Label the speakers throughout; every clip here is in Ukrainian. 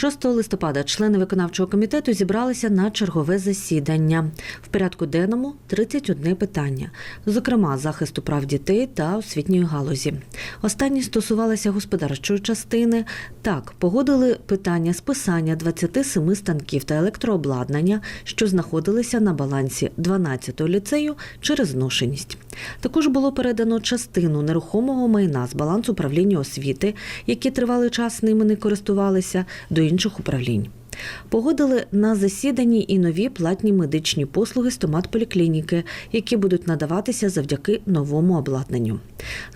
Speaker 1: 6 листопада члени виконавчого комітету зібралися на чергове засідання. В порядку денному 31 питання, зокрема захисту прав дітей та освітньої галузі. Останні стосувалися господарчої частини. Так, погодили питання списання 27 станків та електрообладнання, що знаходилися на балансі 12-го ліцею через зношеність. Також було передано частину нерухомого майна з балансу управління освіти, які тривалий час ними не користувалися, до інших управлінь. Погодили на засіданні і нові платні медичні послуги стоматполіклініки, які будуть надаватися завдяки новому обладнанню.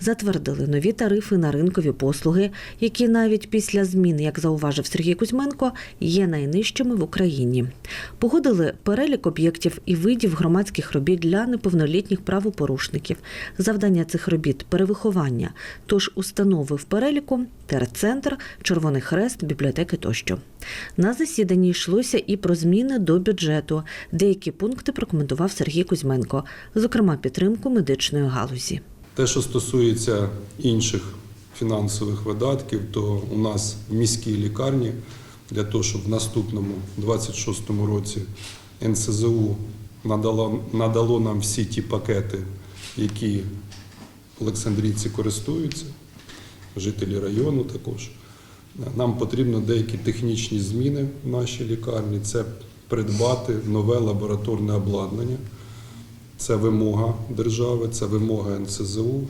Speaker 1: Затвердили нові тарифи на ринкові послуги, які навіть після змін, як зауважив Сергій Кузьменко, є найнижчими в Україні. Погодили перелік об'єктів і видів громадських робіт для неповнолітніх правопорушників. Завдання цих робіт перевиховання. Тож установи в переліку терцентр, Червоний Хрест, бібліотеки тощо. На засіданні йшлося і про зміни до бюджету. Деякі пункти прокоментував Сергій Кузьменко, зокрема підтримку медичної галузі.
Speaker 2: Те, що стосується інших фінансових видатків, то у нас в міській лікарні для того, щоб в наступному 26-му році НСЗУ надало, надало нам всі ті пакети, які олександрійці користуються, жителі району також. Нам потрібно деякі технічні зміни в нашій лікарні. Це придбати нове лабораторне обладнання. Це вимога держави, це вимога НСЗУ.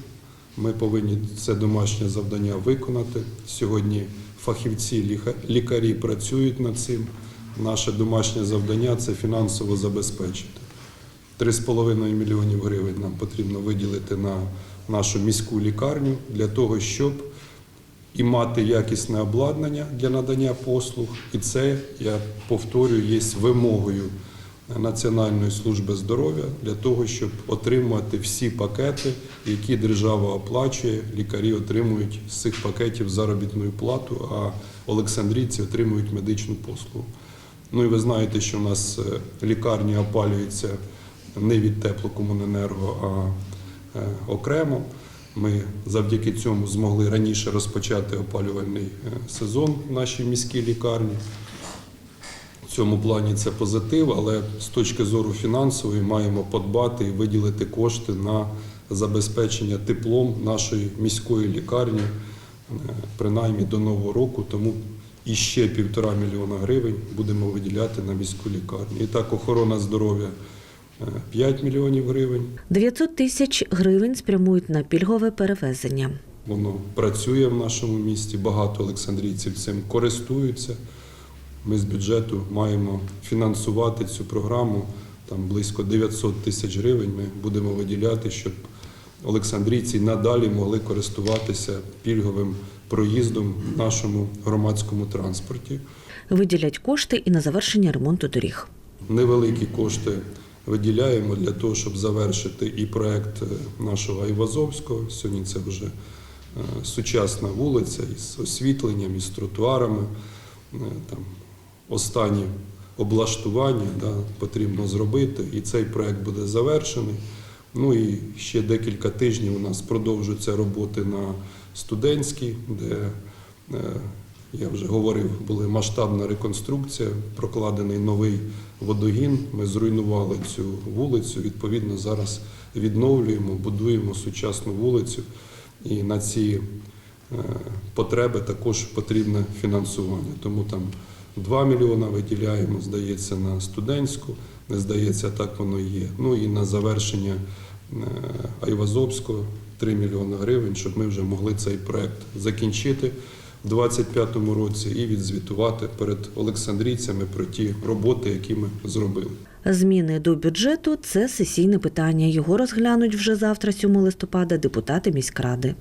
Speaker 2: Ми повинні це домашнє завдання виконати. Сьогодні фахівці, лікарі працюють над цим. Наше домашнє завдання це фінансово забезпечити. 3,5 мільйонів гривень нам потрібно виділити на нашу міську лікарню для того, щоб і мати якісне обладнання для надання послуг. І це, я повторюю, є вимогою Національної служби здоров'я для того, щоб отримувати всі пакети, які держава оплачує. Лікарі отримують з цих пакетів заробітну плату, а олександрійці отримують медичну послугу. Ну і ви знаєте, що у нас е, лікарні опалюються не від теплокомуненерго, а е, окремо. Ми завдяки цьому змогли раніше розпочати опалювальний е, сезон в нашій міській лікарні. В цьому плані це позитив, але з точки зору фінансової маємо подбати і виділити кошти на забезпечення теплом нашої міської лікарні, е, принаймні до нового року. Тому іще півтора мільйона гривень будемо виділяти на міську лікарню. І так, охорона здоров'я 5 мільйонів гривень.
Speaker 1: 900 тисяч гривень спрямують на пільгове перевезення.
Speaker 2: Воно працює в нашому місті. Багато олександрійців цим користуються. Ми з бюджету маємо фінансувати цю програму. Там близько 900 тисяч гривень ми будемо виділяти, щоб олександрійці надалі могли користуватися пільговим проїздом в нашому громадському транспорті.
Speaker 1: Виділять кошти і на завершення ремонту доріг.
Speaker 2: Невеликі кошти виділяємо для того, щоб завершити і проект е, нашого Айвазовського. Сьогодні це вже е, сучасна вулиця із освітленням, із тротуарами. Е, Там останні облаштування да, потрібно зробити, і цей проект буде завершений. Ну і ще декілька тижнів у нас продовжуються роботи на студентській, де я вже говорив, була масштабна реконструкція, прокладений новий водогін. Ми зруйнували цю вулицю. Відповідно, зараз відновлюємо, будуємо сучасну вулицю. І на ці е, потреби також потрібне фінансування. Тому там 2 мільйона виділяємо, здається, на студентську, не здається, так воно є. Ну і на завершення е, Айвазовського 3 мільйони гривень, щоб ми вже могли цей проект закінчити 2025 році і відзвітувати перед олександрійцями про ті роботи, які ми зробили.
Speaker 1: Зміни до бюджету це сесійне питання. Його розглянуть вже завтра, 7 листопада, депутати міськради.